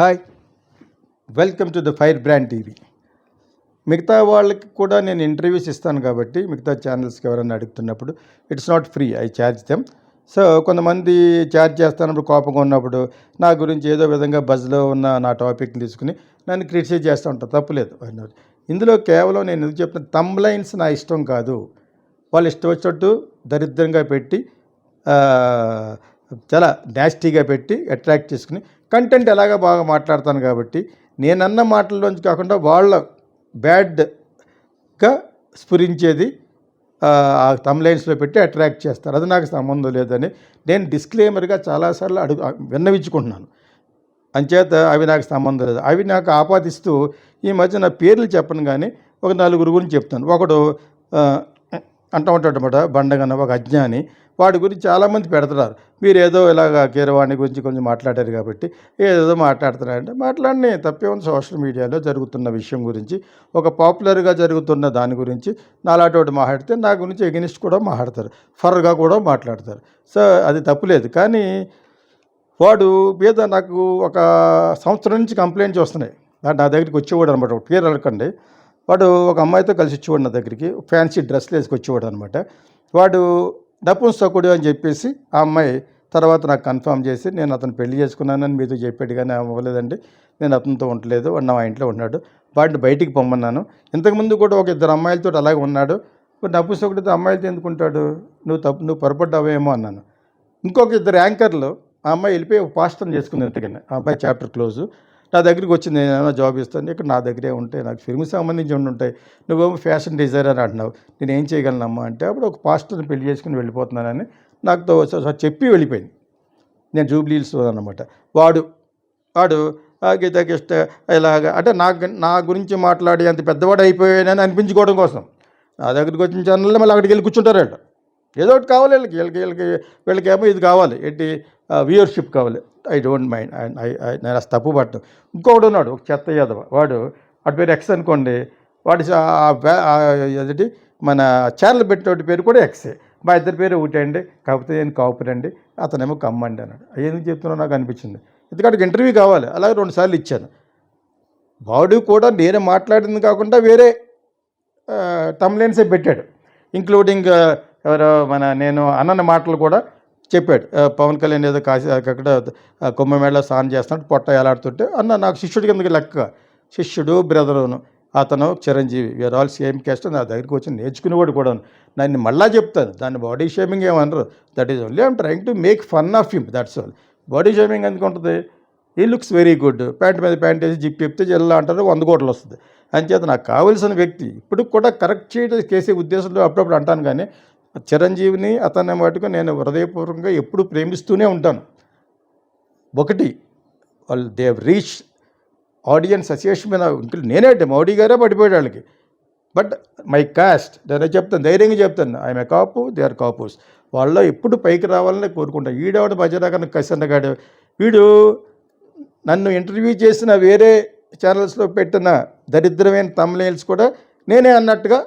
Hi welcome to the fire brand TV మిగతా వాళ్ళకి కూడా నేను ఇంటర్వ్యూస్ ఇస్తాను కాబట్టి మిగతా ఛానల్స్కి ఎవరైనా అడుగుతున్నప్పుడు it's not free I charge them so కొంతమంది ఛార్జ్ చేస్తున్నప్పుడు కోపంగా ఉన్నప్పుడు నా గురించి ఏదో విధంగా బజ్లో ఉన్న నా టాపిక్ని తీసుకుని నన్ను క్రిటిసైజ్ చేస్తూ ఉంటాను తప్పులేదు ఇందులో కేవలం నేను ఎందుకు చెప్తున్నా తమ్లైన్స్ నా ఇష్టం కాదు. వాళ్ళు ఇష్టం వచ్చినట్టు దరిద్రంగా పెట్టి చాలా నాస్టీగా పెట్టి అట్రాక్ట్ చేసుకుని కంటెంట్ ఎలాగ బాగా మాట్లాడతాను కాబట్టి నేనన్న మాటల్లోంచి కాకుండా వాళ్ళ బ్యాడ్గా స్ఫురించేది ఆ తమ్లైన్స్లో పెట్టి అట్రాక్ట్ చేస్తారు. అది నాకు సంబంధం లేదని నేను డిస్క్లేమర్గా చాలాసార్లు అడుగు విన్నవించుకుంటున్నాను. అంచేత అవి నాకు సంబంధం లేదు. అవి నాకు ఆపాదిస్తూ ఈ మధ్య నా పేర్లు చెప్పను కానీ ఒక నలుగురు గురించి చెప్తాను. ఒకడు అంటూ ఉంటాడు అనమాట బండగన ఒక అజ్ఞాని. వాడి గురించి చాలామంది పెడుతున్నారు. మీరు ఏదో ఇలాగ కీరవాణి గురించి కొంచెం మాట్లాడారు కాబట్టి ఏదో మాట్లాడుతున్నారంటే మాట్లాడిని తప్పే ఉంది సోషల్ మీడియాలో జరుగుతున్న విషయం గురించి ఒక పాపులర్గా జరుగుతున్న దాని గురించి నాలాటోటి మాట్లాడితే నా గురించి ఎగనిస్ట్ కూడా మాట్లాడతారు. ఫర్గా కూడా మాట్లాడతారు. సో అది తప్పులేదు కానీ వాడు మీద నాకు ఒక సంవత్సరం నుంచి కంప్లైంట్స్ వస్తున్నాయి. నా నా దగ్గరికి వచ్చేవాడు అనమాట ఒక పేరు అడగండి. వాడు ఒక అమ్మాయితో కలిసి వచ్చేవాడు నా దగ్గరికి ఫ్యాన్సీ డ్రెస్లు వేసుకు వచ్చేవాడు అనమాట వాడు నపుంసకుడు అని చెప్పేసి ఆ అమ్మాయి తర్వాత నాకు కన్ఫర్మ్ చేసి నేను అతను పెళ్ళి చేసుకున్నానని మీతో చెప్పాడు కానీ అవ్వలేదండి నేను అతనితో ఉండలేదు వాడు నా ఇంట్లో ఉన్నాడు వాడిని బయటికి పొమ్మన్నాను. ఇంతకుముందు కూడా ఒక ఇద్దరు అమ్మాయిలతో అలాగే ఉన్నాడు ఇప్పుడు నపుంసకుడితో అమ్మాయిలతో ఎందుకుంటాడు నువ్వు తప్పు నువ్వు పొరపడ్డావేమో అన్నాను. ఇంకొక ఇద్దరు యాంకర్లు ఆ అమ్మాయి వెళ్ళిపోయి ఒక పాస్టర్ని చేసుకుంది ఇంతకన్నా ఆ అబ్బాయి చాప్టర్ క్లోజ్. నా దగ్గరికి వచ్చి నేను ఏమైనా జాబ్ ఇస్తాను ఇక్కడ నా దగ్గరే ఉంటాయి నాకు ఫిల్మ్ సంబంధించి ఉండి ఉంటాయి. నువ్వేమో ఫ్యాషన్ డిజైనర్ అంటున్నావు. నేను ఏం చేయగలనమ్మా అంటే అప్పుడు ఒక పాస్టర్ని పెళ్ళి చేసుకుని వెళ్ళిపోతున్నానని నాకుతో చెప్పి వెళ్ళిపోయింది. నేను జూబ్లీల్స్ అనమాట వాడు వాడు "ఆ, ఇలాగ అంటే నా నా గురించి మాట్లాడి అంత పెద్దవాడు అయిపోయానని అనిపించుకోవడం కోసం. నా దగ్గరికి వచ్చిన ఛానల్లో మళ్ళీ అక్కడికి వెళ్ళి కూర్చుంటారు ఏదో ఒకటి కావాలి వీళ్ళకి వీళ్ళకి వీళ్ళకి వీళ్ళకేమో ఇది కావాలి. ఏంటి? వ్యూయర్షిప్ కావాలి. ఐ డోంట్ మైండ్ నేను అసలు తప్పు పట్టను ఇంకొకడు ఉన్నాడు ఒక చెత్త యాదవ. వాడు వాడి పేరు ఎక్స్ అనుకోండి. వాడి స- మన ఛానల్ పెట్టినోటి పేరు కూడా ఎక్సే మా ఇద్దరి పేరు ఒకటే అండి కాకపోతే నేను కాపురండి అతనేమో కమ్మండి అన్నాడు. ఎందుకు చెప్తున్నా నాకు అనిపించింది. ఎందుకంటే ఇంటర్వ్యూ కావాలి. అలాగే రెండు సార్లు ఇచ్చాను. వాడు కూడా నేను మాట్లాడింది కాకుండా వేరే తమ్లైన్సే పెట్టాడు. ఇంక్లూడింగ్ ఎవరో మన నేను అన్నన్న మాటలు కూడా చెప్పాడు. పవన్ కళ్యాణ్ ఏదో కాసి అక్కడ కుంభమేళలో స్నానం చేస్తున్నాడు పొట్ట ఎలాడుతుంటే అన్న నాకు శిష్యుడి కిందకి లెక్క. శిష్యుడు బ్రదరును అతను Chiranjeevi we are all same caste నా దగ్గరికి వచ్చి నేర్చుకునేవాడు కూడా నన్ను మళ్ళా చెప్తాను దాన్ని బాడీ షేమింగ్ ఏమనరు that is only I'm trying to make fun of him that's all body shaming ఎందుకు ఉంటుంది? ఈ లుక్స్ వెరీ గుడ్ ప్యాంట్ మీద ప్యాంట్ వేసి జిప్ చెప్తే జిల్లా అంటారు వంద కోట్లు వస్తుంది. అంచేత నాకు కావలసిన వ్యక్తి ఇప్పుడు కూడా కరెక్ట్ చేయడం చేసే ఉద్దేశంలో అప్పుడప్పుడు అంటాను కానీ చిరంజీవిని అతన్ని మటుకు నేను హృదయపూర్వకంగా ఎప్పుడు ప్రేమిస్తూనే ఉంటాను. ఒకటి వాళ్ళు దే రీచ్ ఆడియన్స్ అసోసియేషన్ మీద ఇంక నేనే అంటే మోడీ గారే పడిపోయాడు వాళ్ళకి. బట్ మై కాస్ట్ నేను చెప్తాను ధైర్యంగా చెప్తాను I'm a Kapu they are Kapus. వాళ్ళు ఎప్పుడు పైకి రావాలని కోరుకుంటాను ఈడవాడు బజరాగా కసన్నగాడు వీడు నన్ను ఇంటర్వ్యూ చేసిన వేరే ఛానల్స్లో పెట్టిన దరిద్రమైన తమిళస్ కూడా నేనే అన్నట్టుగా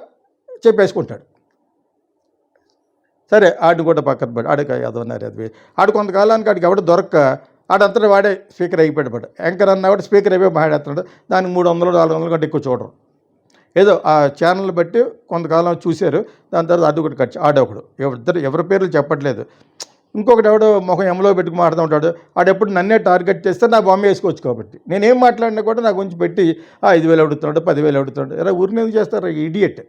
చెప్పేసుకుంటాడు. సరే ఆడిని కూడా పక్కన పడి ఆడికి యాదవన్నారు అది. ఆడు కొంతకాలానికి ఆడికి ఎవడ దొరక్క ఆడంతటా వాడే స్పీకర్ అయిపోయాడు బట్ యాంకర్ అన్న కూడా స్పీకర్ అయిపోయి మాట్లాడుతున్నాడు. దానికి మూడు వందలు నాలుగు వందలు కంటే ఎక్కువ చూడరు. ఏదో ఆ ఛానల్ బట్టి కొంతకాలం చూశారు. దాని తర్వాత అది ఒకటి ఖర్చు ఆడొకడు. ఎవరిద్దరు ఎవరి పేర్లు చెప్పట్లేదు. ఇంకొకటి ఎవడో ముఖం ఎమలో పెట్టుకు మాట్లాడుతూ ఉంటాడు. ఆడెప్పుడు నన్నే టార్గెట్ చేస్తే నా బొమ్మ వేసుకోవచ్చు కాబట్టి. నేనేం మాట్లాడినా కూడా నా గురించి పెట్టి ఐదు వేలు అడుగుతున్నాడు పదివేలు అడుగుతున్నాడు. ఇలా ఊరిని ఎందుకు చేస్తారు? ఇడియట్.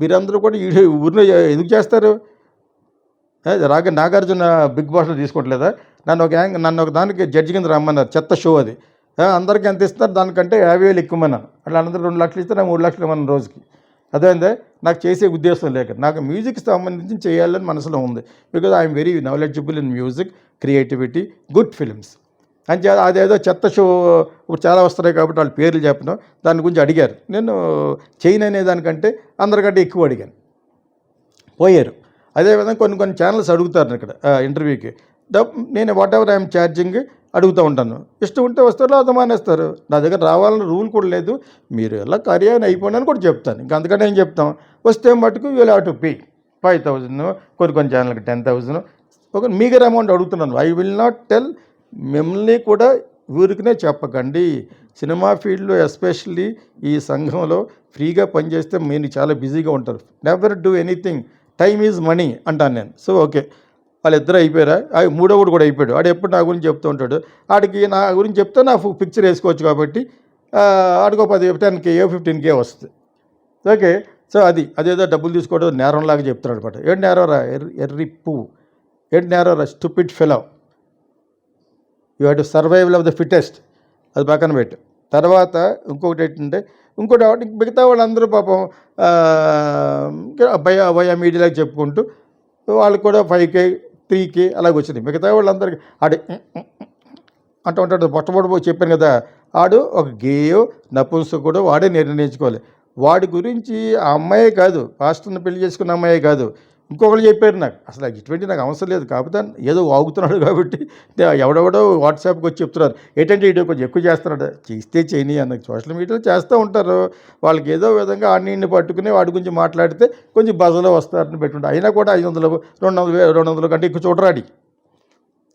మీరందరూ కూడా ఈ ఊరిని ఎందుకు చేస్తారు? రాగ నాగార్జున బిగ్ బాస్లో తీసుకోవట్లేదా? నన్ను ఒక యాంగ్ నన్ను ఒక దానికి జడ్జి కింద రమ్మన్నారు చెత్త షో అది. అందరికీ ఎంత ఇస్తారు దానికంటే యాభై వేలు ఎక్కువమన్నాను అట్లా అందరూ రెండు లక్షలు ఇస్తే మూడు లక్షలు ఇవ్వను రోజుకి. అదేందే నాకు చేసే ఉద్దేశం లేక. నాకు మ్యూజిక్ సంబంధించి చేయాలని మనసులో ఉంది. Because I'm very knowledgeable in music creativity good films అని అదేదో చెత్త షో ఇప్పుడు చాలా వస్తున్నాయి కాబట్టి వాళ్ళ పేర్లు చెప్పిన. దాని గురించి అడిగారు. నేను చేయను అనే దానికంటే అందరికంటే ఎక్కువ అడిగాను. పోయారు. అదేవిధంగా కొన్ని కొన్ని ఛానల్స్ అడుగుతారు ఇక్కడ ఇంటర్వ్యూకి డబ్ నేను వాట్ ఎవర్ ఐఎమ్ ఛార్జింగ్ అడుగుతూ ఉంటాను. ఇష్టం ఉంటే వస్తారు లేదా మానేస్తారు. నా దగ్గర రావాలని రూల్ కూడా లేదు. మీరు ఎలా కార్యాన్ని అయిపోండి అని కూడా చెప్తాను. ఇంకా అందుకని ఏం చెప్తాం? వస్తే మటుకు వీళ్ళు అటు పే ఫైవ్ థౌజండ్ కొన్ని కొన్ని ఛానల్కి టెన్ థౌజండ్ ఒక మీగర్ అమౌంట్ అడుగుతున్నాను. ఐ విల్ నాట్ టెల్ మిమ్మల్ని కూడా ఊరికనే చెప్పకండి. సినిమా ఫీల్డ్లో ఎస్పెషల్లీ ఈ సంఘంలో ఫ్రీగా పనిచేస్తే మీరు చాలా బిజీగా ఉంటారు. Never do anything time is money అంటాను నేను. So okay. వాళ్ళిద్దరు అయిపోయారా? ఆ మూడోడు కూడా అయిపోయాడు. ఆడు ఎప్పుడు నా గురించి చెప్తూ ఉంటాడు. ఆడికి నా గురించి చెప్తే నా పిక్చర్ వేసుకోవచ్చు కాబట్టి ఆ, ఆడికో పది టెన్ కే ఫిఫ్టీన్ కే వస్తుంది. ఓకే. సో అది అదేదో డబ్బులు తీసుకోవడం నేరంలాగా చెప్తున్నాడు అనమాట ఏంటి నేరరా? ఎర్రి ఎర్రి పువ్వు ఏంటి నేరరా? Stupid fellow you have to survival of the fittest. అది పక్కన పెట్టు. తర్వాత ఇంకొకటి ఏంటంటే ఇంకోటి మిగతా వాళ్ళందరూ పాపం భయ భయ మీడియాలకు చెప్పుకుంటూ వాళ్ళకి కూడా ఫైవ్ కే త్రీ కే అలాగ వచ్చింది. మిగతా వాళ్ళందరికీ ఆడు అంటూ ఉంటాడు. మొట్టమొదటి చెప్పాను కదా ఆడు ఒక గేయో నపుంసకుడో వాడే నిర్ణయించుకోవాలి. వాడి గురించి ఆ అమ్మాయే కాదు పాస్టర్ని పెళ్ళి చేసుకున్న అమ్మాయే కాదు ఇంకొకరు చెప్పారు నాకు అసలు ఇటువంటి నాకు అవసరం లేదు కాకపోతే ఏదో వాగుతున్నాడు కాబట్టి ఎవడెవడో వాట్సాప్కి వచ్చి చెప్తున్నారు. ఏంటంటే ఇటు కొంచెం ఎక్కువ చేస్తున్నాడు. చేస్తే చేయని అన్న సోషల్ మీడియాలో చేస్తూ ఉంటారు. వాళ్ళకి ఏదో విధంగా అన్నింటిని పట్టుకుని వాడి గురించి మాట్లాడితే కొంచెం బజలో వస్తారని పెట్టుంటారు అయినా కూడా ఐదు వందలు రెండు వందలు రెండు వందల కంటే ఎక్కువ చూడరాడి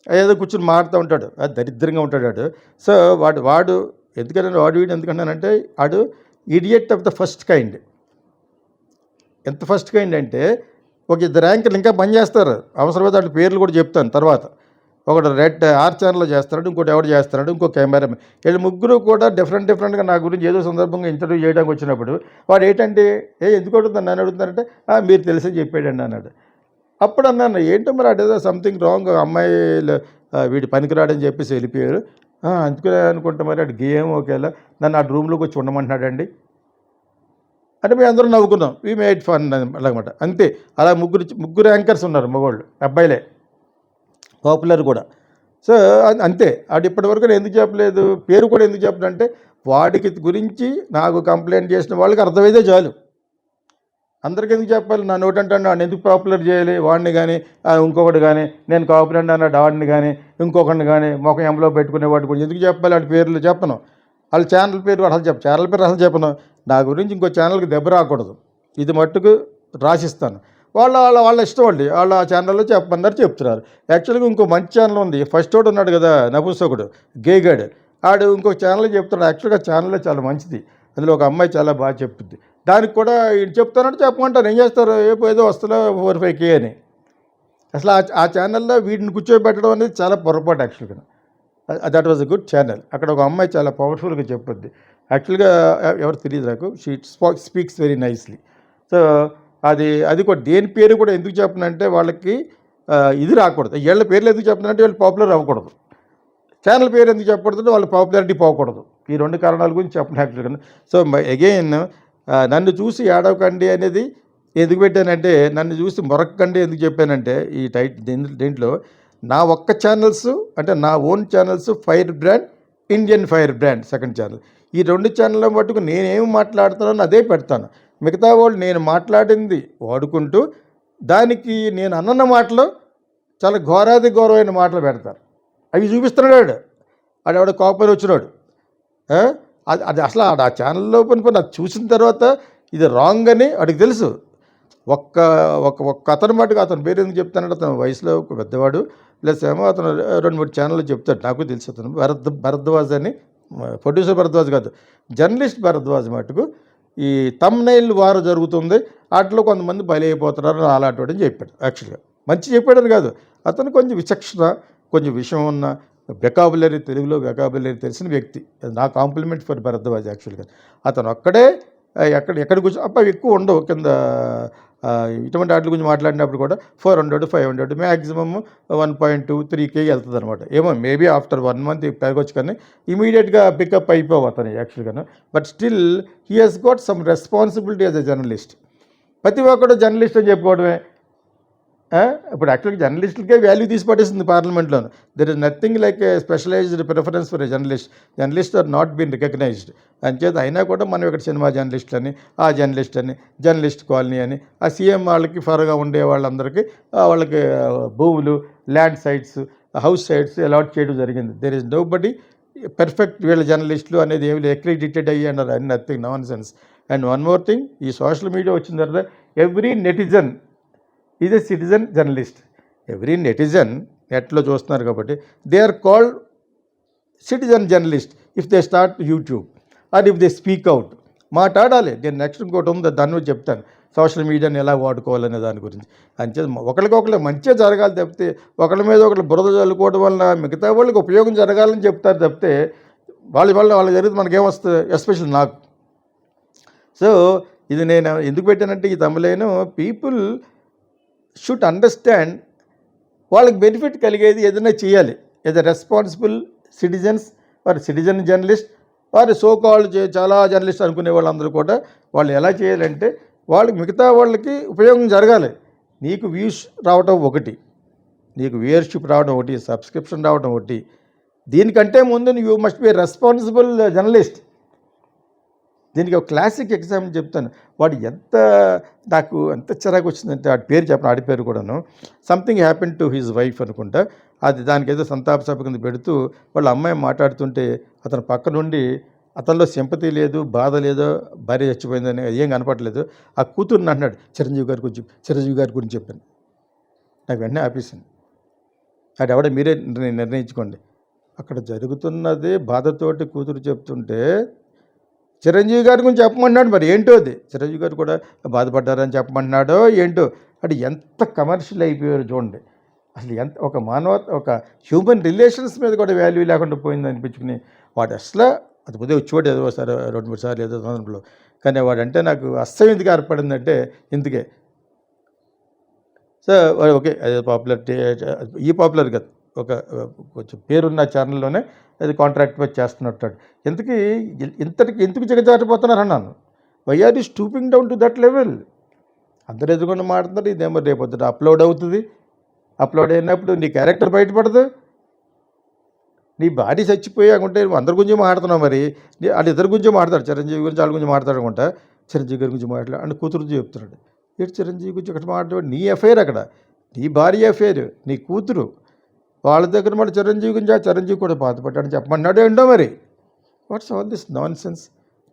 ఏదో కూర్చొని మాడుతూ ఉంటాడు. అది దరిద్రంగా ఉంటాడు వాడు సో వాడు వాడు ఎందుకంటే వాడు వీడు ఎందుకంటానంటే వాడు idiot of the first kind. ఎంత ఫస్ట్ కైండ్ అంటే ఒక ఇద్దరు యాంకర్లు ఇంకా పనిచేస్తారు అవసరమైతే వాటి పేర్లు కూడా చెప్తాను తర్వాత. ఒకడు రెడ్ ఆర్ ఛానల్లో చేస్తున్నాడు ఇంకోటి ఎవడు చేస్తున్నాడు ఇంకో కెమెరా వీళ్ళు ముగ్గురు కూడా డిఫరెంట్ డిఫరెంట్గా నా గురించి ఏదో సందర్భంగా ఇంటర్వ్యూ చేయడానికి వచ్చినప్పుడు వాడు ఏంటంటే ఏ ఎందుకు అడుగుతాను నన్ను అడుగుతున్నారంటే మీరు తెలిసి చెప్పాడండి అన్నాడు. అప్పుడు అన్నాను ఏంటో మరి అదేదో సంథింగ్ రాంగ్ అమ్మాయిలు వీడి పనికిరాడని చెప్పేసి వెళ్ళిపోయారు "ఆ, అనుకుంటా మరి అటు గేమ్ ఒకేలా నన్ను ఆ రూమ్లోకి వచ్చి ఉండమంటున్నాడండి. అంటే మేము అందరం నవ్వుకున్నాం. వీ మేడ్ ఫన్ అలాగమాట అంతే. అలా ముగ్గురు ముగ్గురు యాంకర్స్ ఉన్నారు మగవాళ్ళు అబ్బాయిలే. పాపులర్ కూడా. సో అంతే. వాడు ఇప్పటివరకు నేను ఎందుకు చెప్పలేదు? పేరు కూడా ఎందుకు చెప్పడంటే వాడికి గురించి నాకు కంప్లైంట్ చేసిన వాళ్ళకి అర్థమైతే చాలు. అందరికీ ఎందుకు చెప్పాలి? నా నోటంటాను నన్ను ఎందుకు పాపులర్ చేయాలి? వాడిని కానీ ఇంకొకటి కానీ నేను కాపులండి అన్నాడు వాడిని కానీ ఇంకొకరిని కానీ ముఖం ఎంలో పెట్టుకునే వాటి గురించి ఎందుకు చెప్పాలి? వాడి పేర్లు చెప్పను. వాళ్ళ ఛానల్ పేరు అసలు చెప్ప ఛానల్ పేరు అసలు చెప్పను. నా గురించి ఇంకో ఛానల్కి దెబ్బ రాకూడదు. ఇది మట్టుకు రాసిస్తాను. వాళ్ళ వాళ్ళ వాళ్ళ ఇష్టం అండి. వాళ్ళ ఛానల్లో చెప్పమన్నారు చెప్తున్నారు. యాక్చువల్గా ఇంకో మంచి ఛానల్ ఉంది. ఫస్ట్ ఒకటి ఉన్నాడు కదా నపుంసకుడు గేగాడు. ఆడు ఇంకో ఛానల్ చెప్తున్నాడు. యాక్చువల్గా ఛానల్లో చాలా మంచిది. అందులో ఒక అమ్మాయి చాలా బాగా చెప్తుంది దానికి కూడా ఈడు చెప్తానంటే చెప్పమంటారు. ఏం చేస్తారు? ఏదో వస్తుందో ఫోర్ ఫైవ్ కే అని. అసలు ఆ- ఆ ఛానల్లో వీటిని కూర్చోబెట్టడం అనేది చాలా పొరపాటు యాక్చువల్గా that was a good channel అక్కడ ఒక అమ్మాయి చాలా పవర్ఫుల్గా చెప్పొద్ది. యాక్చువల్గా ఎవరు తెలియదు నాకు. She speaks very nicely so అది అది కూడా దేని పేరు కూడా ఎందుకు చెప్పనంటే వాళ్ళకి ఇది రాకూడదు. వీళ్ళ పేర్లు ఎందుకు చెప్పనంటే వాళ్ళు పాపులర్ అవ్వకూడదు. ఛానల్ పేరు ఎందుకు చెప్పకూడదు వాళ్ళ పాపులారిటీ పోకూడదు. ఈ రెండు కారణాల గురించి చెప్పను యాక్చువల్గా సో అగైన్ నన్ను చూసి ఏడవకండి అనేది ఎందుకు పెట్టానంటే నన్ను చూసి మొరక్కండి ఎందుకు చెప్పానంటే ఈ టైట్ దీంట్లో నా ఒక్క ఛానల్స్ అంటే నా own channels fire brand Indian fire brand second channel ఈ రెండు ఛానళ్ళ మటుకు నేనేం మాట్లాడుతున్నానో అదే పెడతాను. మిగతా వాళ్ళు నేను మాట్లాడింది వాడుకుంటూ దానికి నేను అన్నన్న మాటలు చాలా ఘోరాది ఘోరమైన మాటలు పెడతారు. అవి చూపిస్తున్నాడు వాడు. వాడు వచ్చినాడు. అది అది అసలు ఆడ ఆ ఛానల్లో పని పని అది చూసిన తర్వాత ఇది రాంగ్ అని వాడికి తెలుసు. ఒక్క ఒక ఒక్క అతను మటుకు అతను పేరు ఎందుకు చెప్తానంటే అతను వయసులో ఒక పెద్దవాడు ప్లస్ ఏమో అతను రెండు మూడు ఛానళ్ళు చెప్తాడు. నాకు తెలుసు అతను. భరద్ భరద్వాజ్ అని ప్రొడ్యూసర్ భరద్వాజ్ కాదు. జర్నలిస్ట్ భరద్వాజ్ మటుకు ఈ తమ్నైల్ వారు జరుగుతుంది. వాటిలో కొంతమంది బలైపోతున్నారు అలాంటి అని చెప్పాడు యాక్చువల్గా. మంచి చెప్పాడని కాదు. అతను కొంచెం విచక్షణ కొంచెం విషయం ఉన్న వెకాబులరీ తెలుగులో వెకాబులరీ తెలిసిన వ్యక్తి. అది నా కాంప్లిమెంట్ ఫర్ భరద్వాజ్ యాక్చువల్గా. అతను ఒక్కడే ఎక్కడ ఎక్కడ కూర్చో అప్ప ఎక్కువ ఉండవు. కింద ఇటువంటి వాటి గురించి మాట్లాడినప్పుడు కూడా four hundred five hundred maximum one point two three K వెళ్తుంది అనమాట ఏమో మేబీ ఆఫ్టర్ వన్ మంత్ పెరగొచ్చు కానీ ఇమీడియట్గా పికప్ అయిపోతాను అతను యాక్చువల్గా but still he has got some responsibility as a journalist ప్రతి ఒక్కడు జర్నలిస్ట్ అని చెప్పుకోవడమే. ఇప్పుడు యాక్చువల్గా జర్నలిస్టులకే వాల్యూ తీసి పట్టేస్తుంది పార్లమెంట్లో there is nothing like a specialized preference for a journalist journalist are not been recognized అంచేత అయినా కూడా మనం ఇక్కడ సినిమా జర్నలిస్ట్ అని ఆ జర్నలిస్ట్ అని జర్నలిస్ట్ కాలనీ అని ఆ సీఎం వాళ్ళకి ఫర్గా ఉండే వాళ్ళందరికీ వాళ్ళకి భూములు land sites house sites allot చేయడం జరిగింది. There is nobody perfect వీళ్ళ జర్నలిస్టులు అనేది ఏమి ఎక్రెడిటెడ్ అయ్యి అన్నారు. అని nothing nonsense and one more thing ఈ సోషల్ మీడియా వచ్చిన తర్వాత every netizen is a citizen journalist. Every netizen నెట్లో చూస్తున్నారు కాబట్టి they are called citizen journalist if they start YouTube or if they speak out. మాట్లాడాలి. నేను నెక్స్ట్ ఇంకోటి ఉంది దాని మీద చెప్తాను. సోషల్ మీడియాని ఎలా వాడుకోవాలనే దాని గురించి. అంతే ఒకరికొకరు మంచిగా జరగాలి తప్పితే ఒకరి మీద ఒకరు బురద చల్లుకోవడం వలన మిగతా వాళ్ళకి ఉపయోగం జరగాలని చెప్తారు తప్పితే వాళ్ళ వల్ల వాళ్ళు జరిగితే మనకేమొస్తుంది? ఎస్పెషల్ నాకు. సో ఇది నేను ఎందుకు పెట్టానంటే ఈ తమిళైన పీపుల్ షుడ్ అండర్స్టాండ్ వాళ్ళకి బెనిఫిట్ కలిగేది ఏదైనా చేయాలి. ఎస్ రెస్పాన్సిబుల్ సిటిజన్స్ వారి సిటిజన్ జర్నలిస్ట్ వారి సో చాలా జర్నలిస్ట్ అనుకునే వాళ్ళందరూ కూడా వాళ్ళు ఎలా చేయాలంటే వాళ్ళకి మిగతా వాళ్ళకి ఉపయోగం జరగాలి. నీకు వ్యూస్ రావటం ఒకటి. నీకు వ్యూయర్షిప్ రావడం ఒకటి. సబ్స్క్రిప్షన్ రావడం ఒకటి. దీనికంటే ముందు you must be responsible journalist దీనికి ఒక క్లాసిక్ ఎగ్జాంపుల్ చెప్తాను. వాడు ఎంత నాకు ఎంత చిరాకు వచ్చిందంటే వాడి పేరు చెప్పిన ఆడి పేరు కూడాను. Something happen to his wife అనుకుంటా. అది దానికి ఏదో సంతాప సభ కింద పెడుతూ వాళ్ళ అమ్మాయి మాట్లాడుతుంటే అతను పక్క నుండి అతనిలో సింపతి లేదు బాధ లేదో భార్య చచ్చిపోయిందని ఏం కనపడలేదు. ఆ కూతురుని అన్నాడు చిరంజీవి గారి గురించి చిరంజీవి గారి గురించి చెప్పాను. నాకు వెంటనే ఆపేసింది. అది ఎవడ మీరే నిర్ణయించుకోండి. అక్కడ జరుగుతున్నది బాధతోటి కూతురు చెప్తుంటే చిరంజీవి గారి గురించి చెప్పమన్నాడు మరి ఏంటో అది? చిరంజీవి గారు కూడా బాధపడ్డారని చెప్పమన్నాడో ఏంటో? అది ఎంత కమర్షియల్ అయిపోయారు చూడండి. అసలు ఎంత ఒక మానవ ఒక హ్యూమన్ రిలేషన్స్ మీద కూడా వాల్యూ లేకుండా పోయింది అనిపించుకుని వాడు అసలు అది ఉదయం వచ్చేవాడు ఏదో ఒకసారి రెండు మూడు సార్లు ఏదో సందర్భంలో. కానీ వాడంటే నాకు అస్సలు ఎందుకు ఏర్పడిందంటే ఇందుకే. సో ఓకే అదే పాపులారిటీ ఈ పాపులర్ కదా. ఒక కొంచెం పేరున్న ఛానల్లోనే అది కాంట్రాక్ట్ మీద చేస్తున్నట్టాడు. ఎందుకు ఇంతటికి ఎందుకు దిగజారిపోతున్నారు అన్నాను. Why are stooping down to that level అందరు ఎదుర్కొని మాట్లాడుతున్నారు ఇదేమో రేపొద్దుట అప్లోడ్ అవుతుంది. అప్లోడ్ అయినప్పుడు నీ క్యారెక్టర్ బయటపడదు. నీ బాడీ చచ్చిపోయాకుంటే అందరి గురించి మాట్లాడుతున్నావు మరి. నీ వాళ్ళ ఇద్దరి గురించి మాట్లాడు చిరంజీవి గురించి వాళ్ళ గురించి మాట్లాడతాడు చిరంజీవి గారి గురించి మాట్లాడు అంటే కూతురు చెప్తున్నాడు. ఏంటి చిరంజీవి గురించి ఒకటి మాట్లాడు నీ అఫైర్ అక్కడ. నీ భార్య అఫైర్ నీ కూతురు. వాళ్ళ దగ్గర మళ్ళీ చిరంజీవి గురించి ఆ చిరంజీవి కూడా బాధపడ్డాడని చెప్పమన్నాడు ఏంటో మరి? What's all this nonsense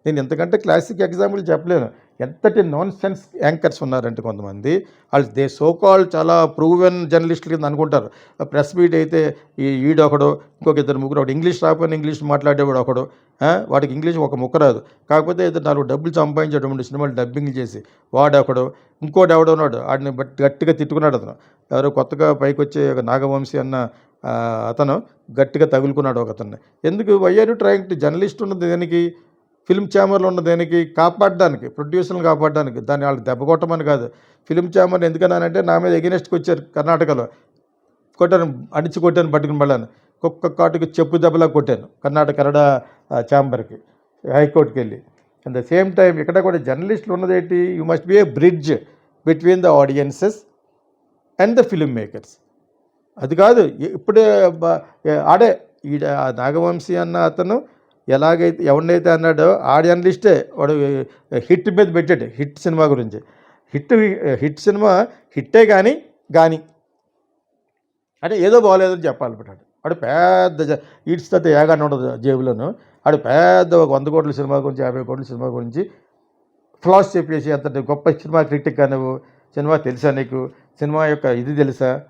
నేను ఎంతకంటే క్లాసిక్ ఎగ్జాంపుల్ చెప్పలేను. ఎంతటి నాన్ సెన్స్ యాంకర్స్ ఉన్నారంటే కొంతమంది. వాళ్ళు దే సో కాల్ చాలా ప్రూవెన్ జర్నలిస్టులు కింద అనుకుంటారు. ప్రెస్ మీట్ అయితే ఈ ఈడొకడు ఇంకొక ఇద్దరు ముగ్గురు ఒకడు. ఇంగ్లీష్ రాకపోయినా ఇంగ్లీష్ మాట్లాడేవాడు ఒకడు. వాడికి ఇంగ్లీష్ ఒక ముక్క రాదు. కాకపోతే ఇద్దరు నాలుగు డబ్బులు సంపాదించేటువంటి సినిమాలు డబ్బింగ్ చేసి వాడొకడు ఇంకోటి ఎవడో ఉన్నాడు. వాడిని బట్టి గట్టిగా తిట్టుకున్నాడు అతను. ఎవరో కొత్తగా పైకి వచ్చే ఒక నాగవంశీ అన్న అతను గట్టిగా తగులుకున్నాడు ఒక అతన్ని. ఎందుకు? వైఆర్ ట్రయింగ్ టు జర్నలిస్ట్ ఉన్నది దీనికి? ఫిల్మ్ ఛాంబర్లో ఉన్న దేనికి కాపాడడానికి ప్రొడ్యూసర్ని కాపాడడానికి దాన్ని వాళ్ళు దెబ్బ కొట్టమని కాదు. ఫిల్మ్ ఛాంబర్ ఎందుకన్నానంటే నా మీద ఎగెనెస్ట్కి వచ్చారు కర్ణాటకలో. కొట్టాను అడిచి కొట్టాను పట్టుకుని మళ్ళాను. కుక్క కాటుకి చెప్పు దెబ్బలా కొట్టాను కర్ణాటక కన్నడ ఛాంబర్కి హైకోర్టుకి వెళ్ళి. అట్ ద సేమ్ టైం ఇక్కడ కూడా జర్నలిస్టులు ఉన్నదేంటి? You must be a bridge between the audiences and the film makers అది కాదు ఇప్పుడే ఆడే ఈ నాగవంశీ అన్న అతను ఎలాగైతే ఎవరినైతే అన్నాడో ఆడి జర్నలిస్టే వాడు హిట్ మీద పెట్టాడు హిట్ సినిమా గురించి. హిట్ హిట్ సినిమా హిట్టే కానీ కానీ అంటే ఏదో బాగోలేదని చెప్పాలి పెట్టాడు వాడు పెద్ద జ- ఈడ్చితే ఏగానే ఉండదు జేబులోను. వాడు పెద్ద ఒక వంద కోట్ల సినిమా గురించి యాభై కోట్ల సినిమా గురించి ఫ్లాస్ చెప్పేసి అంత గొప్ప సినిమా క్రిటిక్ అనేవు సినిమా తెలుసా నీకు? సినిమా యొక్క ఇది తెలుసా?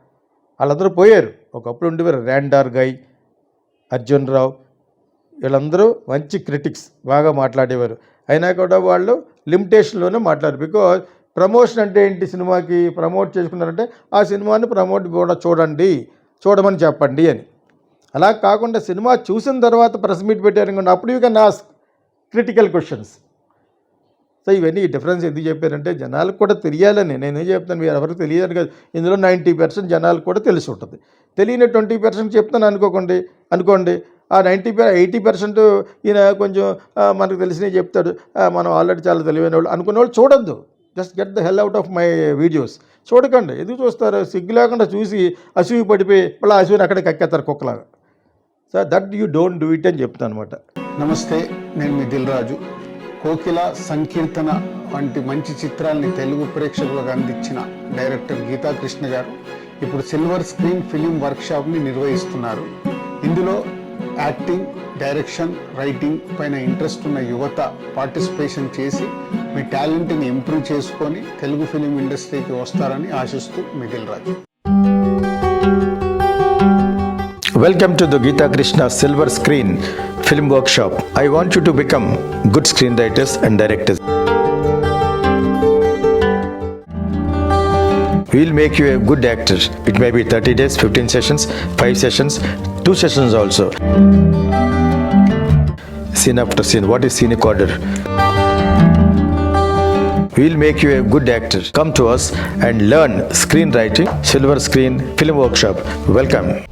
వాళ్ళందరూ పోయారు. ఒకప్పుడు ఉండేవారు ర్యాండార్ గై అర్జున్ రావు. వీళ్ళందరూ మంచి క్రిటిక్స్ బాగా మాట్లాడేవారు. అయినా కూడా వాళ్ళు లిమిటేషన్లోనే మాట్లాడారు. బికాజ్ ప్రమోషన్ అంటే ఏంటి సినిమాకి ప్రమోట్ చేసుకున్నారంటే ఆ సినిమాని ప్రమోట్ కూడా చూడండి చూడమని చెప్పండి అని. అలా కాకుండా సినిమా చూసిన తర్వాత ప్రెస్ మీట్ పెట్టారు అప్పుడు you can ask critical questions so ఇవన్నీ డిఫరెన్స్ ఎందుకు చెప్పారంటే జనాలకు కూడా తెలియాలని. నేను ఏం చెప్తాను మీరు ఎవరికి తెలియదు కదా. ఇందులో నైంటీ పర్సెంట్ జనాలకు కూడా తెలిసి ఉంటుంది. తెలియని ట్వంటీ పర్సెంట్ చెప్తాను అనుకోకండి అనుకోండి. ఆ నైంటీ ఎయిటీ పర్సెంట్ ఈయన కొంచెం మనకు తెలిసినవి చెప్తాడు. మనం ఆల్రెడీ చాలా తెలివైన వాళ్ళు. అనుకునే వాళ్ళు చూడొద్దు. Just get the hell out of my videos చూడకండి. ఎందుకు చూస్తారు? సిగ్గు లేకుండా చూసి అసూయి పడిపోయి మళ్ళీ అసూని అక్కడికి కక్కేస్తారు కుక్కలాగా. So that you don't do it అని చెప్తాను అనమాట నమస్తే నేను మీ దిల్ రాజు. కోకిల సంకీర్తన వంటి మంచి చిత్రాల్ని తెలుగు ప్రేక్షకులకు అందించిన డైరెక్టర్ గీతా కృష్ణ గారు ఇప్పుడు సిల్వర్ స్క్రీన్ ఫిలిం వర్క్షాప్ని నిర్వహిస్తున్నారు. ఇందులో యాక్టింగ్ డైరెక్షన్ రైటింగ్ పైన ఇంట్రెస్ట్ ఉన్న యువత పార్టిసిపేషన్ చేసి మీ టాలెంట్ని ఇంప్రూవ్ చేసుకొని తెలుగు ఫిలిం ఇండస్ట్రీకి వస్తారని ఆశిస్తూ మిగిల్ రాజు. Welcome to the Geethakrishna silver screen film workshop I want you to become good screen writers and directors will make you a good actor it may be thirty days fifteen sessions five sessions 2 sessions also. Scene after scene. What is scenic order? We'll make you a good actor. Come to us and learn screenwriting, Silver Screen Film Workshop. Welcome.